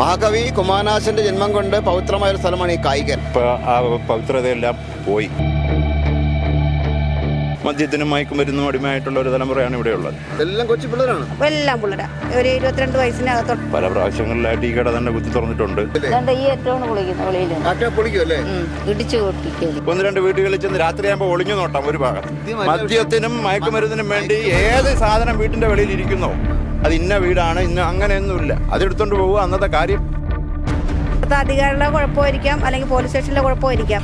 മഹാകവി കുമാനാശന്റെ ജന്മം കൊണ്ട് പവിത്രമായ ഒരു സ്ഥലമാണ് ഈ കായികൻ. ആ പവിത്രതയെല്ലാം പോയി. മദ്യത്തിനും മയക്കുമരുന്നും അടിമയായിട്ടുള്ള ഒരു തലമുറയാണ് ഇവിടെ ഉള്ളത് എല്ലാം കൊച്ചു പിള്ളേരാണ്. എല്ലാം പിള്ളേരാ. ഒരു ഇരുപത്തിരണ്ട് വയസ്സിനകത്തോട്ട്. പല പ്രാവശ്യങ്ങളിലായിട്ട് ഈ കട തന്നെ കുത്തി തുറന്നിട്ടുണ്ട്. ഒന്ന് രണ്ട് വീടുകളിൽ ചെന്ന് രാത്രിയാകുമ്പോൾ ഒളിഞ്ഞു നോട്ടാം ഒരു ഭാഗം. മദ്യത്തിനും മയക്കുമരുന്നിനും വേണ്ടി ഏത് സാധനം വീട്ടിന്റെ വെളിയിൽ ഇരിക്കുന്നോ? അത് ഇന്ന വീടാണ് ഇന്ന അങ്ങനെയൊന്നുമില്ല. അതെടുത്തോണ്ട് പോവുക അന്നത്തെ കാര്യം. അധികാരികളുടെ കുഴപ്പമായിരിക്കാം അല്ലെങ്കിൽ പോലീസ് സ്റ്റേഷനിലെ കുഴപ്പമായിരിക്കാം.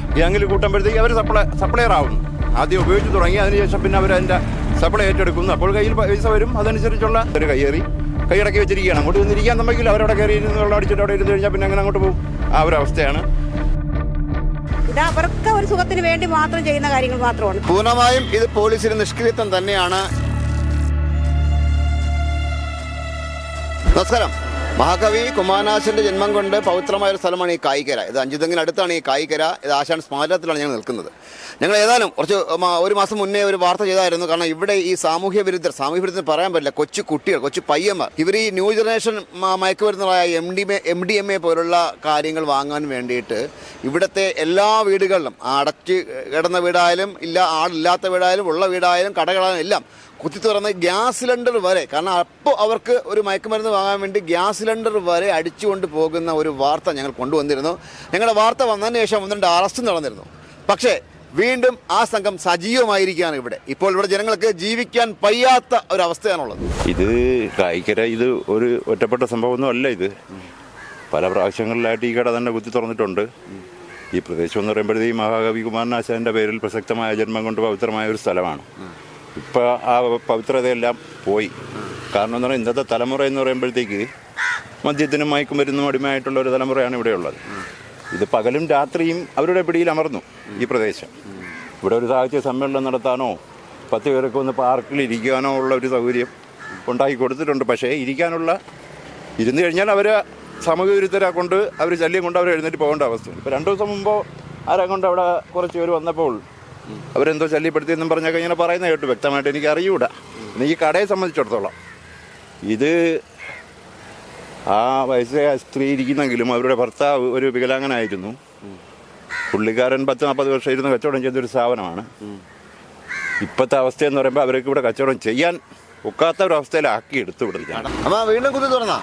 കൂട്ടുമ്പോഴത്തേക്ക് അവർ സപ്ലൈ സപ്ലയർ ആവുന്നു. ആദ്യം ഉപയോഗിച്ച് തുടങ്ങി അതിനുശേഷം പിന്നെ അവർ അതിന്റെ സപ്ലൈ ഏറ്റെടുക്കുന്നു. അപ്പോൾ കയ്യിൽ പൈസ വരും. അതനുസരിച്ചുള്ള ഒരു കയ്യേറി കൈയടക്കി വെച്ചിരിക്കുകയാണ്. അങ്ങോട്ട് വന്നിരിക്കാൻ നമ്മൾക്കില്ല അവരവിടെ കയറി ഇരുന്ന് വെള്ളം അടിച്ചിട്ട് അവിടെ ഇരുന്ന് കഴിഞ്ഞാൽ പിന്നെ അങ്ങനെ അങ്ങോട്ട് പോകും. ആ ഒരു അവസ്ഥയാണ്. ഇത് അവർക്ക് ഒരു സുഖത്തിന് വേണ്ടി മാത്രം ചെയ്യുന്ന കാര്യങ്ങൾ മാത്രമാണ്. പൂർണമായും ഇത് പോലീസിന് നിഷ്ക്രിയത്വം തന്നെയാണ്. നമസ്കാരം. മഹാകവി കുമാരനാശന്റെ ജന്മം കൊണ്ട് പവിത്രമായ ഒരു സ്ഥലമാണ് ഈ കായിക്കര ഇത് അഞ്ചുതെങ്ങിന് അടുത്താണ് ഈ കായിക്കര ഇത് ആശാൻ സ്മാരകത്തിലാണ് ഞങ്ങൾ നിൽക്കുന്നത്. ഞങ്ങൾ ഏതായാലും കുറച്ച് ഒരു മാസം മുന്നേ ഒരു വാർത്ത ചെയ്തായിരുന്നു. കാരണം ഇവിടെ ഈ സാമൂഹ്യ വിരുദ്ധർ സാമൂഹ്യ വിരുദ്ധർ പറയാൻ പറ്റില്ല. കൊച്ചു കുട്ടികൾ കൊച്ചു പയ്യന്മാർ. ഇവർ ഈ ന്യൂ ജനറേഷൻ മ- മയക്കുമരുന്നുകളായ M D M D M A പോലുള്ള കാര്യങ്ങൾ വാങ്ങാൻ വേണ്ടിയിട്ട് ഇവിടുത്തെ എല്ലാ വീടുകളിലും അടച്ച് കിടന്ന വീടായാലും ഇല്ല ആളില്ലാത്ത വീടായാലും ഉള്ള വീടായാലും കടകളായാലും എല്ലാം കുത്തി ഗ്യാസ് സിലിണ്ടർ വരെ കാരണം അപ്പോൾ അവർക്ക് ഒരു മയക്കുമരുന്ന് വാങ്ങാൻ വേണ്ടി ഗ്യാസ് സിലിണ്ടർ വരെ അടിച്ചുകൊണ്ട് പോകുന്ന ഒരു വാർത്ത ഞങ്ങൾ കൊണ്ടുവന്നിരുന്നു. ഞങ്ങളുടെ വാർത്ത വന്നതിന് ശേഷം ഒന്ന് രണ്ട് അറസ്റ്റ് നടന്നിരുന്നു. പക്ഷേ വീണ്ടും ആ സംഘം സജീവമായിരിക്കുകയാണ് ഇവിടെ. ഇപ്പോൾ ഇവിടെ ജനങ്ങൾക്ക് ജീവിക്കാൻ പയ്യാത്ത ഒരു അവസ്ഥയാണുള്ളത് ഇത് കായിക്കര ഇത് ഒരു ഒറ്റപ്പെട്ട സംഭവമൊന്നും അല്ല ഇത്. പല പ്രാവശ്യങ്ങളിലായിട്ട് ഈ കട തന്നെ കുത്തി തുറന്നിട്ടുണ്ട്. ഈ പ്രദേശം എന്ന് പറയുമ്പോഴത്തേക്കും മഹാകവി കുമാരനാശാന്റെ പേരിൽ പ്രസക്തമായ ജന്മം കൊണ്ട് പവിത്രമായ ഒരു സ്ഥലമാണ്. ഇപ്പോൾ ആ പവിത്രതയെല്ലാം പോയി. കാരണം എന്ന് പറഞ്ഞാൽ ഇന്നത്തെ തലമുറ എന്ന് പറയുമ്പോഴത്തേക്ക് മദ്യത്തിനും മയക്കുമരുന്നും അടിമയായിട്ടുള്ള ഒരു തലമുറയാണ് ഇവിടെയുള്ളത് ഇത് പകലും രാത്രിയും അവരുടെ പിടിയിൽ അമർന്നു ഈ പ്രദേശം. ഇവിടെ ഒരു സാഹിത്യ സമ്മേളനം നടത്താനോ പത്ത് പേരൊക്കെ ഒന്ന് പാർക്കിൽ ഇരിക്കാനോ ഉള്ള ഒരു സൗകര്യം ഉണ്ടാക്കി കൊടുത്തിട്ടുണ്ട്. പക്ഷേ ഇരിക്കാനുള്ള ഇരുന്ന് കഴിഞ്ഞാൽ അവർ സമൂഹവിരുദ്ധരെ കൊണ്ട് അവർ ശല്യം കൊണ്ട് അവർ എഴുന്നേറ്റ് പോകേണ്ട അവസ്ഥ. ഇപ്പോൾ രണ്ട് ദിവസം മുമ്പോ ആരെ കൊണ്ട് അവിടെ കുറച്ച് പേര് വന്നപ്പോൾ അവരെന്തോ ശല്യപ്പെടുത്തിയെന്നും പറഞ്ഞൊക്കെ ഇങ്ങനെ പറയുന്ന കേട്ടു. വ്യക്തമായിട്ട് എനിക്ക് അറിയൂട. പിന്നെ ഈ കടയെ സംബന്ധിച്ചിടത്തോളം. ഇത് ആ വയസ്സായ സ്ത്രീ ഇരിക്കുന്നെങ്കിലും അവരുടെ ഭർത്താവ് ഒരു വികലാംഗനായിരുന്നു. പുള്ളിക്കാരൻ പത്ത് നാൽപ്പത് വർഷം ഇരുന്ന് കച്ചവടം ചെയ്തൊരു സ്ഥാപനമാണ്. ഇപ്പോഴത്തെ അവസ്ഥ എന്ന് പറയുമ്പോൾ അവർക്ക് ഇവിടെ കച്ചവടം ചെയ്യാൻ ഒക്കാത്ത ഒരു അവസ്ഥയിലാക്കി എടുത്തു വിടുകയാണ്. അമ്മ വീണ്ടും കുത്തി തുറന്നാ?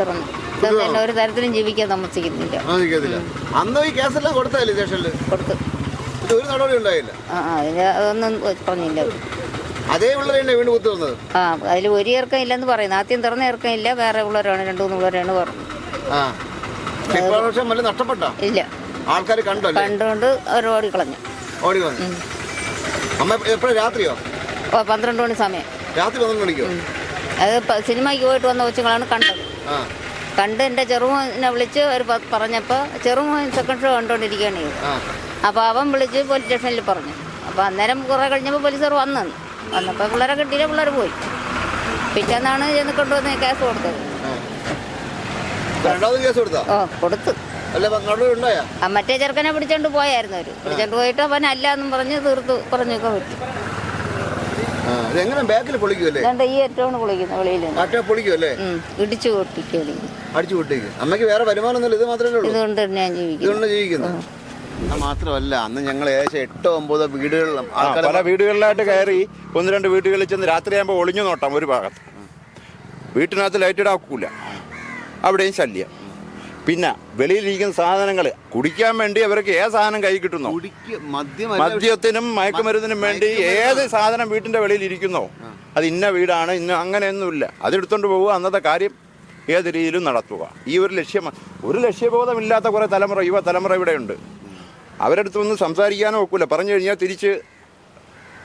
തുറന്നു. ഒരു തരത്തിലും ജീവിക്കാൻ താമസിക്കുന്നില്ല. അന്ന് ഈ കേസെല്ലാം കൊടുത്തല്ലേ സ്റ്റേഷനിൽ കൊടുത്തു. ഒരു നടപടി ഉണ്ടായില്ല. ആ ആ അതിന് അതൊന്നും പറഞ്ഞില്ല. അതേ വീണ്ടും കുത്തി ആ അതിൽ ഒരു ഇറക്കം ഇല്ലെന്ന് പറയുന്നു. ആദ്യം തുറന്ന ഇറക്കം ഇല്ല വേറെ ഉള്ളവരാണ് രണ്ടു മൂന്ന് പിള്ളേരാണ് പറഞ്ഞു ആ. ഇപ്രാവശ്യം വല്ല നഷ്ടപ്പെട്ട? ഇല്ല. ആൾക്കാർ കണ്ടോ കണ്ടുകൊണ്ട് അവർ ഓടിക്കളഞ്ഞു. ഓടി വന്നു. അമ്മ എപ്പോഴും? രാത്രിയോ? ഓ പന്ത്രണ്ട് മണി സമയം. രാത്രി പന്ത്രണ്ട് മണിക്കോ? അത് സിനിമയ്ക്ക് പോയിട്ട് വന്ന കൊച്ചുങ്ങളാണ് കണ്ടത്. ആ. കണ്ട് എന്റെ ചെറുമോനെ വിളിച്ച് ഒരു പറഞ്ഞപ്പോൾ ചെറുമോൻ സെക്കൻഡ് ഷോ കണ്ടുകൊണ്ടിരിക്കുകയാണ് അപ്പോൾ അവൻ വിളിച്ച് പോലീസ് സ്റ്റേഷനിൽ പറഞ്ഞു. അപ്പോൾ അന്നേരം കുറേ കഴിഞ്ഞപ്പോൾ പോലീസുകാർ വന്നു. വന്നപ്പോൾ പിള്ളേരെ കിട്ടിയില്ല പിള്ളേർ പോയി. പിറ്റേന്നാണ് ചെന്ന് കൊണ്ടുവന്ന് കേസ് കൊടുത്തത്. ഓ കൊടുത്തു. മറ്റേ ചെറുക്കനെ പിടിച്ചോണ്ട് പോയായിരുന്നു അവർ പിടിച്ചോണ്ട് പോയിട്ട് അവൻ അല്ല എന്നും പറഞ്ഞ് തീർത്തു പറഞ്ഞൊക്കെ വിട്ടു. ഇതെങ്ങനെ ബാക്കിൽ പൊളിക്കുമല്ലേ ഈ ഏറ്റവും വെളിയിൽ പൊളിക്കുമല്ലേ ഇടിച്ചു അടിച്ചു അമ്മയ്ക്ക് വേറെ വരുമാനമൊന്നുമില്ല ഇത് മാത്രമേ ഉള്ളൂ? ഇതുകൊണ്ട് ഞാൻ ജീവിക്കുന്നു. ഇതുകൊണ്ട് ജീവിക്കുന്നു. അത് മാത്രമല്ല അന്ന് ഞങ്ങൾ ഏകദേശം എട്ടോ ഒമ്പതോ വീടുകളിലും ആ, പല വീടുകളിലായിട്ട് കയറി ഒന്ന് രണ്ട് വീടുകളിൽ ചെന്ന് രാത്രിയാകുമ്പോൾ ഒളിഞ്ഞു നോട്ടാം ഒരു ഭാഗത്ത്. വീട്ടിനകത്ത് ലൈറ്റ് ഇടാക്കൂല. അവിടെയും ശല്യം. പിന്നെ വെളിയിലിരിക്കുന്ന സാധനങ്ങൾ കുടിക്കാൻ വേണ്ടി അവർക്ക് ഏത് സാധനം കൈ കിട്ടുന്നു? മദ്യത്തിനും മയക്കുമരുന്നിനും വേണ്ടി ഏത് സാധനം വീട്ടിന്റെ വെളിയിൽ ഇരിക്കുന്നോ അത് ഇന്ന വീടാണ് ഇന്ന അങ്ങനെയൊന്നുമില്ല. അതെടുത്തോണ്ട് പോവുക അന്നത്തെ കാര്യം ഏത് രീതിയിലും നടത്തുക. ഈ ഒരു ലക്ഷ്യം ഒരു ലക്ഷ്യബോധമില്ലാത്ത കുറേ തലമുറ യുവ തലമുറ ഇവിടെയുണ്ട് അവരടുത്ത് ഒന്നും സംസാരിക്കാനോ ഒക്കില്ല പറഞ്ഞു കഴിഞ്ഞാൽ തിരിച്ച്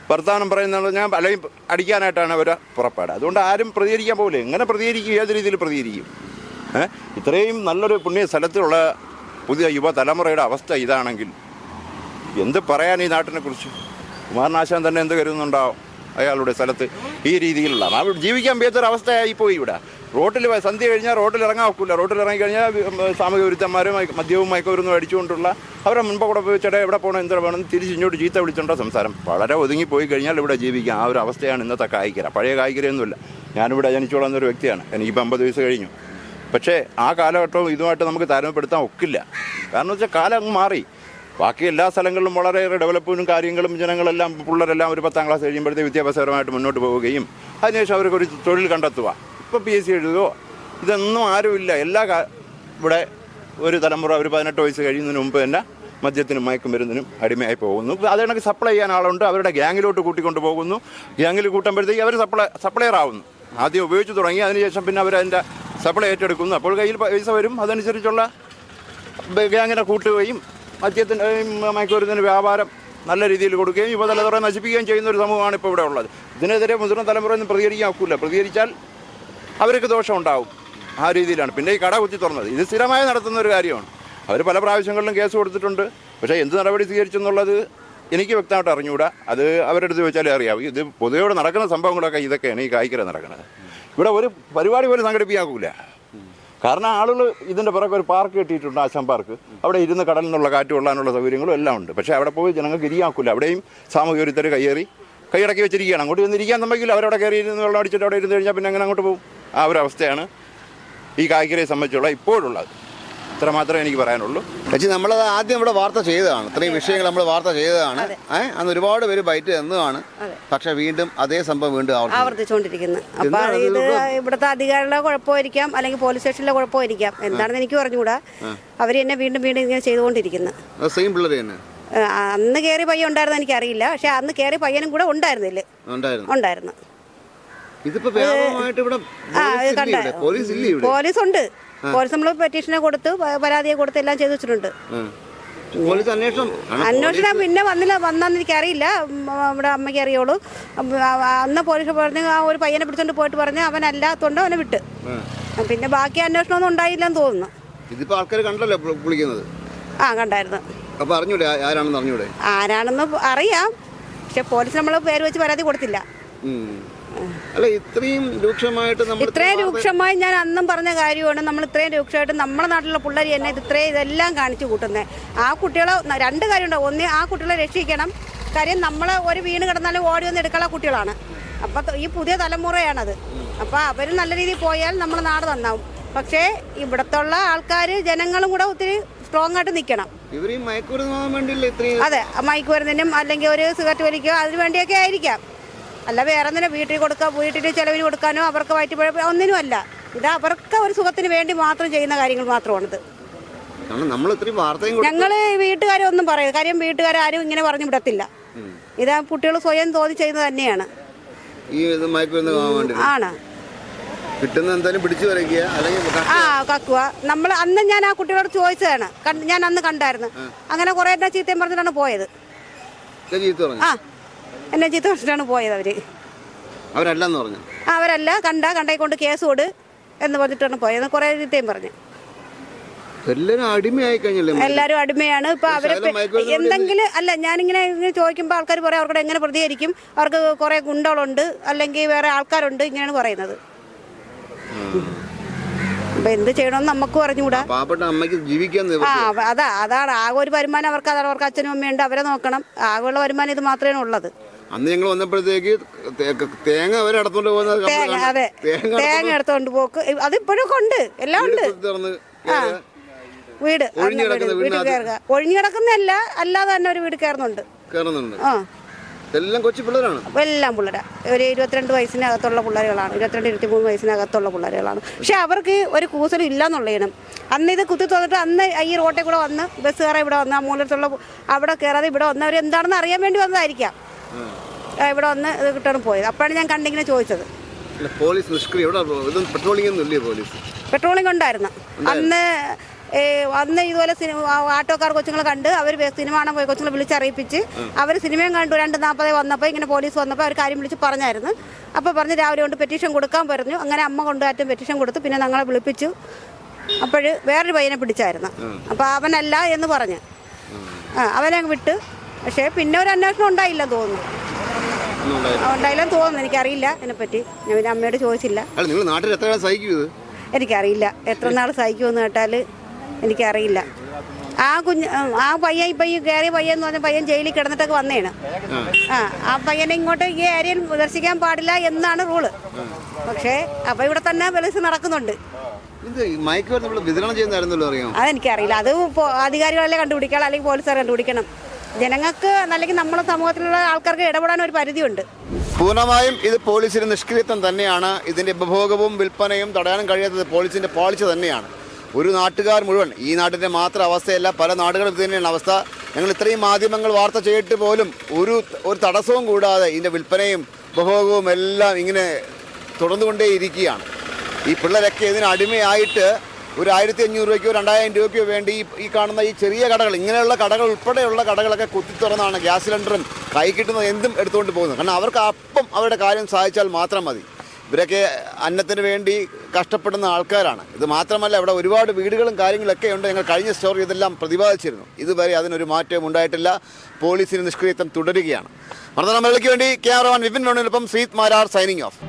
വർത്തമാനം പറയുന്നത് ഞാൻ അല്ലെങ്കിൽ അടിക്കാനായിട്ടാണ് അവരെ പുറപ്പാട്. അതുകൊണ്ട് ആരും പ്രതികരിക്കാൻ പോകില്ല എങ്ങനെ പ്രതികരിക്കും? ഏത് രീതിയിൽ പ്രതികരിക്കും? ഇത്രയും നല്ലൊരു പുണ്യ സ്ഥലത്തിലുള്ള പുതിയ യുവ തലമുറയുടെ അവസ്ഥ ഇതാണെങ്കിൽ എന്ത് പറയാൻ ഈ നാട്ടിനെ കുറിച്ച്? കുമാരനാശാൻ തന്നെ എന്ത് കരുതുന്നുണ്ടാവും അയാളുടെ സ്ഥലത്ത്? ഈ രീതിയിലുള്ള. അവിടെ ജീവിക്കാൻ വയ്യാത്തൊരു അവസ്ഥയായി പോയി ഇവിടെ. റോട്ടിൽ സന്ധ്യ കഴിഞ്ഞാൽ റോട്ടിൽ ഇറങ്ങാൻ ഒക്കില്ല. റോട്ടിൽ ഇറങ്ങി കഴിഞ്ഞാൽ സാമൂഹ്യ വിരുദ്ധന്മാരും മദ്യവും മയക്കവരും അടിച്ചുകൊണ്ടുള്ള അവരെ മുൻപ് കൂടെ പോയി ചേട്ടാ എവിടെ പോകണം എന്താ വേണം തിരിച്ച് ഇങ്ങോട്ട് ചീത്ത വിളിച്ചുകൊണ്ടോ സംസാരം. വളരെ ഒതുങ്ങി പോയി കഴിഞ്ഞാൽ ഇവിടെ ജീവിക്കാം ആ ഒരു അവസ്ഥയാണ് ഇന്നത്തെ കായിക്കര പഴയ കായികരയൊന്നുമില്ല. ഞാനിവിടെ ജനിച്ചു ഒരു വ്യക്തിയാണ്. എനിക്കിപ്പോൾ അമ്പത് വയസ്സ് കഴിഞ്ഞു. പക്ഷേ ആ കാലഘട്ടവും ഇതുമായിട്ട് നമുക്ക് താരതമ്യപ്പെടുത്താൻ ഒക്കില്ല. കാരണം വെച്ചാൽ കാലം അങ്ങ് മാറി. ബാക്കി എല്ലാ സ്ഥലങ്ങളിലും വളരെയേറെ ഡെവലപ്പും കാര്യങ്ങളും ജനങ്ങളെല്ലാം പിള്ളേരെല്ലാം ഒരു പത്താം ക്ലാസ് കഴിയുമ്പോഴത്തെ വിദ്യാഭ്യാസപരമായിട്ട് മുന്നോട്ട് പോവുകയും അതിനുശേഷം അവർക്ക് ഒരു തൊഴിൽ കണ്ടെത്തുക. ഇപ്പോൾ പി എസ് സി എഴുതുകയോ ഇതൊന്നും ആരുമില്ല എല്ലാ ഇവിടെ ഒരു തലമുറ ഒരു പതിനെട്ട് വയസ്സ് കഴിയുന്നതിന് മുമ്പ് തന്നെ മദ്യത്തിനും മയക്കുമരുന്നിനും അടിമയായി പോകുന്നു. അത് കണക്ക് സപ്ലൈ ചെയ്യാൻ ആളുണ്ട്. അവരുടെ ഗ്യാങ്ങിലോട്ട് കൂട്ടിക്കൊണ്ട് പോകുന്നു. ഗ്യാങ്ങിൽ കൂട്ടുമ്പോഴത്തേക്ക് അവർ സപ്ലൈ സപ്ലയർ ആവുന്നു. ആദ്യം ഉപയോഗിച്ച് തുടങ്ങി. അതിനുശേഷം പിന്നെ അവരതിന്റെ സപ്ലൈ ഏറ്റെടുക്കുന്നു. അപ്പോൾ കയ്യിൽ പൈസ വരും. അതനുസരിച്ചുള്ള ഗ്യാങ്ങിനെ കൂട്ടുകയും മദ്യത്തിന്റെ മയക്കുമരുന്നിന് വ്യാപാരം നല്ല രീതിയിൽ കൊടുക്കുകയും യുവതലമുറ നശിപ്പിക്കുകയും ചെയ്യുന്ന ഒരു സമൂഹമാണ് ഇപ്പോൾ ഇവിടെ ഉള്ളത്. ഇതിനെതിരെ മുതിർന്ന തലമുറയൊന്നും പ്രതികരിക്കാൻ ഒക്കില്ല പ്രതികരിച്ചാൽ അവർക്ക് ദോഷം ഉണ്ടാവും ആ രീതിയിലാണ്. പിന്നെ ഈ കട കുത്തി തുറന്നത്. ഇത് സ്ഥിരമായി നടത്തുന്ന ഒരു കാര്യമാണ്. അവർ പല പ്രാവശ്യങ്ങളിലും കേസ് കൊടുത്തിട്ടുണ്ട്. പക്ഷേ എന്ത് നടപടി സ്വീകരിച്ചെന്നുള്ളത് എനിക്ക് വ്യക്തമായിട്ട് അറിഞ്ഞുകൂടാ അത് അവരുടെ അടുത്ത് ചോദിച്ചാലേ അറിയാവൂ. ഇത് പൊതുവെ നടക്കുന്ന സംഭവങ്ങളൊക്കെ ഇതൊക്കെയാണ് ഈ കായ്ക്കര നടക്കുന്നത്. ഇവിടെ ഒരു പരിപാടി പോലും സംഘടിപ്പിക്കാക്കൂല. കാരണം ആളുകൾ ഇതിന്റെ പുറകെ ഒരു പാർക്ക് കെട്ടിയിട്ടുണ്ട് ആശാൻ പാർക്ക് അവിടെ ഇരുന്ന് കടലിൽ നിന്നുള്ള കാറ്റ് കൊള്ളാനുള്ള സൗകര്യങ്ങളും എല്ലാം ഉണ്ട്. പക്ഷേ അവിടെ പോയി ജനങ്ങൾക്ക് ഇരിയാക്കൂല അവിടെയും സാമൂഹ്യ ഒരുത്തർ കയ്യേറി കൈയടക്കി വെച്ചിരിക്കുകയാണ്. അങ്ങോട്ട് ചെന്ന് ഇരിക്കാൻ അവരവിടെ കയറി ഇരുന്ന് വെള്ളം അടിച്ചിട്ട് അവിടെ ഇരുന്ന് കഴിഞ്ഞാൽ പിന്നെ അങ്ങനെ അങ്ങോട്ട് പോകും. ആ ഒരു അവസ്ഥയാണ് ഈ കായ്ക്കരയെ സംബന്ധിച്ചുള്ള ഇപ്പോഴുള്ളത്. ഇത്ര മാത്രമേ എനിക്ക് പറയാനുള്ളൂ. ചേച്ചി നമ്മളത് ആദ്യം ഇവിടെ വാർത്ത ചെയ്തതാണ്. ഇത്രയും വിഷയങ്ങൾ നമ്മൾ വാർത്ത ചെയ്തതാണ്. ഏഹ് അന്ന് ഒരുപാട് പേര് ബൈറ്റ് തന്നതാണ്. പക്ഷെ വീണ്ടും അതേ സംഭവം വീണ്ടും ആവർത്തിച്ചുകൊണ്ടിരിക്കുന്നത് ആവർത്തിച്ചുകൊണ്ടിരിക്കുന്നു. അപ്പൊ എന്താണ് ഇത് ഇവിടുത്തെ അധികാരികളുടെ കുഴപ്പമായിരിക്കാം അല്ലെങ്കിൽ പോലീസ് സ്റ്റേഷനിലെ കുഴപ്പമായിരിക്കാം. എന്താണെന്ന് എനിക്ക് പറഞ്ഞുകൂടാ. അവർ എന്നെ വീണ്ടും വീണ്ടും ഇങ്ങനെ ചെയ്തുകൊണ്ടിരിക്കുന്നു. സെയിം പിള്ളേർ തന്നെ? അന്ന് കയറി പയ്യൻ ഉണ്ടായിരുന്നു എനിക്കറിയില്ല. പക്ഷെ അന്ന് കയറി പയ്യനും കൂടെ ഉണ്ടായിരുന്നില്ലേ. ഉണ്ടായിരുന്നു. പോലീസ് ഉണ്ട് പോലീസ് നമ്മൾ പെറ്റീഷനെ കൊടുത്ത് പരാതിയെ കൊടുത്ത് എല്ലാം ചെയ്തു വെച്ചിട്ടുണ്ട്. അന്വേഷണം പിന്നെ വന്നില്ല വന്നാന്ന് എനിക്കറിയില്ല അറിയില്ല. നമ്മുടെ അമ്മയ്ക്ക് അറിയുള്ളൂ. അന്ന് പോലീസ് പറഞ്ഞ് ആ ഒരു പയ്യനെ പിടിച്ചോണ്ട് പോയിട്ട് പറഞ്ഞ് അവനല്ലാത്തോണ്ട് അവനെ വിട്ട്. പിന്നെ ബാക്കി അന്വേഷണം ഒന്നും ഉണ്ടായില്ലെന്ന് തോന്നുന്നു. ഇതിപ്പോ ആൾക്കാർ കണ്ടല്ലോ വിളിക്കുന്നത് ആ കണ്ടായിരുന്നു. അപ്പൊ അറിഞ്ഞൂടെ ആരാണെന്ന് അറിഞ്ഞൂടെ? ആരാണെന്ന് അറിയാം. പക്ഷെ പോലീസ് നമ്മൾ പേര് വെച്ച് പരാതി കൊടുത്തില്ല. അല്ല ഇത്രയും രൂക്ഷമായിട്ട് നമ്മൾ ഇത്രയും രൂക്ഷമായി ഞാൻ അന്നും പറഞ്ഞ കാര്യമാണ്. നമ്മൾ ഇത്രയും രൂക്ഷമായിട്ട് നമ്മുടെ നാട്ടിലുള്ള പിള്ളേർ തന്നെ ഇത് ഇത്രയും ഇതെല്ലാം കാണിച്ചു കൂട്ടുന്നത് ആ കുട്ടികളെ രണ്ട് കാര്യമുണ്ട് ഒന്ന് ആ കുട്ടികളെ രക്ഷിക്കണം. കാര്യം നമ്മൾ ഒരു വീണ് കിടന്നാലും ഓടി വന്ന് എടുക്കാനുള്ള കുട്ടികളാണ്. അപ്പം ഈ പുതിയ തലമുറയാണത്. അപ്പോൾ അവർ നല്ല രീതിയിൽ പോയാൽ നമ്മൾ നാട് നന്നാവും. പക്ഷേ ഇവിടത്തുള്ള ആൾക്കാർ ജനങ്ങളും കൂടെ ഒത്തിരി സ്ട്രോങ് ആയിട്ട് നിൽക്കണം അതെ മയക്കുമരുന്നിനും അല്ലെങ്കിൽ ഒരു സിഗരറ്റ് വലിക്കോ അതിനു വേണ്ടിയൊക്കെ ആയിരിക്കാം. അല്ല വേറെ തന്നെ വീട്ടിൽ കൊടുക്കുക വീട്ടിൽ ചിലവിന് കൊടുക്കാനോ അവർക്ക് വയറ്റുപഴ ഒന്നിനും അല്ല ഇത് അവർക്ക് ഒരു സുഖത്തിന് വേണ്ടി മാത്രം ചെയ്യുന്ന കാര്യങ്ങൾ മാത്രമാണിത്. ഞങ്ങൾ വീട്ടുകാരൊന്നും പറയും കാര്യം വീട്ടുകാരും ഇങ്ങനെ പറഞ്ഞു വിടത്തില്ല. ഇത് കുട്ടികൾ സ്വയം തോന്നി ചെയ്യുന്നത് തന്നെയാണ്. ആണ്. കിട്ടുന്ന എന്തായാലും പിടിച്ചു വരയ്ക്കുക. അല്ലെങ്കിൽ ആ കക്കുക നമ്മൾ അന്ന് ഞാൻ ആ കുട്ടികളോട് ചോദിച്ചതാണ്. ഞാൻ അന്ന് കണ്ടായിരുന്നു. അങ്ങനെ കുറെ എന്നാ ചീത്തയും പറഞ്ഞിട്ടാണ് പോയത്. ആ എന്നെ ചീത്ത പറഞ്ഞിട്ടാണ് പോയത് അവർ അവരല്ലെന്ന് പറഞ്ഞു? അവരല്ല. കണ്ട കണ്ടേ കൊണ്ട് കേസ് കൊടു എന്ന് പറഞ്ഞിട്ടാണ് പോയത്. കുറേ ചീത്തയും പറഞ്ഞു. എല്ലാരും അടിമയായി കഴിഞ്ഞല്ലേ അടിമയാണ്. ഇപ്പൊ അവരെ എന്തെങ്കിലും അല്ല ഞാനിങ്ങനെ ഇങ്ങനെ ചോദിക്കുമ്പോൾ ആൾക്കാർ പറയാം അവർക്ക് എങ്ങനെ പ്രതികരിക്കും? അവർക്ക് കുറെ ഗുണ്ടകളുണ്ട് അല്ലെങ്കിൽ വേറെ ആൾക്കാരുണ്ട് ഇങ്ങനെയാണ് പറയുന്നത്. അപ്പൊ എന്ത് ചെയ്യണമെന്ന് നമുക്ക് പറഞ്ഞുകൂടാ പാവപ്പെട്ട അമ്മയ്ക്ക് ജീവിക്കാൻ ആ അതാ അതാണ്. ആകെ ഒരു വരുമാനം അവർക്ക് അതാണ് അവർക്ക് അച്ഛനും അമ്മയുണ്ട് അവരെ നോക്കണം. ആകെയുള്ള വരുമാനം ഇത് മാത്രമേ ഉള്ളത്. അന്ന് ഞങ്ങൾ വന്നപ്പോഴത്തേക്ക് തേങ്ങ വരെ അടത്തോണ്ട് പോകുന്നത് തേങ്ങ അതെ. തേങ്ങ എടുത്തോണ്ട് പോക്ക്. അതിപ്പോഴൊക്കെ ഉണ്ട്. എല്ലാം ഉണ്ട്. എടുത്ത് വീട്. വീട് കയറുക. ഒഴിഞ്ഞു കിടക്കുന്നല്ല അല്ലാതെ തന്നെ ഒരു വീട് കയറുന്നുണ്ട്. കയറുന്നുണ്ട്. ആ. എല്ലാം കൊച്ചു പിള്ളേരാണ്. എല്ലാം പിള്ളേരാ. ഒരു ഇരുപത്തിരണ്ട് വയസ്സിനകത്തുള്ള പിള്ളേരുകളാണ്. ഇരുപത്തിരണ്ട് ഇരുപത്തിമൂന്ന് വയസ്സിനകത്തുള്ള പിള്ളേരുകളാണ്. പക്ഷെ അവർക്ക് ഒരു കൂസലും ഇല്ലെന്നുള്ളതാണ്. അന്ന് ഇത് കുത്തി തോന്നിട്ട് അന്ന് ഈ റോട്ടിൽ കൂടെ വന്ന് ബസ് കയറി ഇവിടെ വന്ന് ആ മൂലത്തുള്ള അവിടെ കയറാതെ ഇവിടെ വന്നവർ എന്താണെന്ന് അറിയാൻ വേണ്ടി വന്നതായിരിക്കാം. ഇവിടെ വന്ന് ഇത് കിട്ടാണ് പോയത്. അപ്പോഴാണ് ഞാൻ കണ്ടിങ്ങനെ ചോദിച്ചത്. പോലീസ് നിഷ്ക്രിയ. പെട്രോളിംഗ് പെട്രോളിംഗ് ഉണ്ടായിരുന്നു. അന്ന് അന്ന് ഇതുപോലെ സിനിമ ആട്ടോക്കാർ കൊച്ചുങ്ങളെ കണ്ട് അവർ സിനിമ കാണാൻ പോയി കൊച്ചുങ്ങളെ വിളിച്ചറിയിപ്പിച്ച് അവർ സിനിമയും കണ്ടു രണ്ട് നാൽപ്പത് വന്നപ്പോൾ ഇങ്ങനെ പോലീസ് വന്നപ്പോൾ അവർ കാര്യം വിളിച്ച് പറഞ്ഞായിരുന്നു. അപ്പോൾ പറഞ്ഞ് രാവിലെ കൊണ്ട് പെറ്റീഷൻ കൊടുക്കാൻ പറഞ്ഞു. അങ്ങനെ അമ്മ കൊണ്ടുപോയിട്ടും പെറ്റീഷൻ കൊടുത്തു പിന്നെ ഞങ്ങളെ വിളിപ്പിച്ചു. അപ്പോൾ വേറൊരു പയ്യനെ പിടിച്ചായിരുന്നു. അപ്പോൾ അവനല്ല എന്ന് പറഞ്ഞ്. ആ അവനെ അങ്ങ് വിട്ട്. പക്ഷേ പിന്നെ ഒരു അന്വേഷണം ഉണ്ടായില്ല തോന്നുന്നു. ഉണ്ടായില്ലെന്ന് തോന്നുന്നു. എനിക്കറിയില്ല അതിനെപ്പറ്റി ഞാൻ പിന്നെ അമ്മയോട് ചോദിച്ചില്ല. നിങ്ങൾ നാട്ടിൽ എത്ര സഹിക്കും എനിക്കറിയില്ല. എത്ര നാൾ സഹിക്കുമെന്ന് കേട്ടാൽ എനിക്കറിയില്ല. ആ കുഞ്ഞ് ആ പയ്യൻ ഇപ്പം ഈ കയറിയ പയ്യൻ എന്ന് പറഞ്ഞ പയ്യൻ ജയിലിൽ കിടന്നിട്ടൊക്കെ വന്നേണ്. ആ ആ പയ്യനെ ഇങ്ങോട്ട് ഈ ഏരിയയിൽ ദർശിക്കാൻ പാടില്ല എന്നാണ് റൂൾ. പക്ഷേ അപ്പം ഇവിടെ തന്നെ പോലീസ് നടക്കുന്നുണ്ട്. ഇത് ഈ മയക്കുമരുന്ന് നമ്മൾ വിതരണം ചെയ്യുന്നതായിരുന്നല്ലോ അറിയാം അതെനിക്കറിയില്ല. അത് അധികാരികളല്ലേ കണ്ടുപിടിക്കണം അല്ലെങ്കിൽ പോലീസുകാർ കണ്ടുപിടിക്കണം. ജനങ്ങൾക്ക് അല്ലെങ്കിൽ നമ്മളെ സമൂഹത്തിലുള്ള ആൾക്കാർക്ക് ഇടപെടാൻ ഒരു പരിധിയുണ്ട്. പൂർണമായും ഇത് പോലീസിന്റെ നിഷ്ക്രിയത്വം തന്നെയാണ്. ഇതിന്റെ ഉപഭോഗവും വിൽപ്പനയും തടയാനും കഴിയാത്തത് പോലീസിന്റെ പാളിച്ച തന്നെയാണ്. ഒരു നാട്ടുകാർ മുഴുവൻ ഈ നാട്ടിന്റെ മാത്രം അവസ്ഥയല്ല പല നാടുകളും തന്നെയാണ് അവസ്ഥ. ഞങ്ങൾ ഇത്രയും മാധ്യമങ്ങൾ വാർത്ത ചെയ്തിട്ട് പോലും ഒരു ഒരു തടസ്സവും കൂടാതെ ഇതിന്റെ വിൽപ്പനയും ഉപഭോഗവും എല്ലാം ഇങ്ങനെ തുടർന്നുകൊണ്ടേയിരിക്കുകയാണ്. ഈ പിള്ളേരൊക്കെ ഇതിന് അടിമയായിട്ട് ഒരു ആയിരത്തി അഞ്ഞൂറ് രൂപയ്ക്കോ രണ്ടായിരം രൂപയ്ക്കോ വേണ്ടി ഈ- ഈ കാണുന്ന ഈ ചെറിയ കടകൾ ഇങ്ങനെയുള്ള കടകൾ ഉൾപ്പെടെയുള്ള കടകളൊക്കെ കുത്തി തുറന്നാണ് ഗ്യാസ് സിലിണ്ടറും കൈ കിട്ടുന്നത് എന്തും എടുത്തുകൊണ്ട് പോകുന്നത്. കാരണം അവർക്ക് അപ്പം അവരുടെ കാര്യം സാധിച്ചാൽ മാത്രം മതി. ഇവരൊക്കെ അന്നത്തിന് വേണ്ടി കഷ്ടപ്പെടുന്ന ആൾക്കാരാണ്. ഇത് മാത്രമല്ല ഇവിടെ ഒരുപാട് വീടുകളും കാര്യങ്ങളൊക്കെ ഉണ്ട്. ഞങ്ങൾ കഴിഞ്ഞ സ്റ്റോറി ഇതെല്ലാം പ്രതിപാദിച്ചിരുന്നു. ഇതുവരെ അതിനൊരു മാറ്റവും ഉണ്ടായിട്ടില്ല. പോലീസിന് നിഷ്ക്രിയത്വം തുടരുകയാണ്. മർദ്ദനമലയ്ക്ക് വേണ്ടി ക്യാമറമാൻ വിപിൻ വേണുവിനൊപ്പം സീത് മാരാർ സൈനിങ് ഓഫ്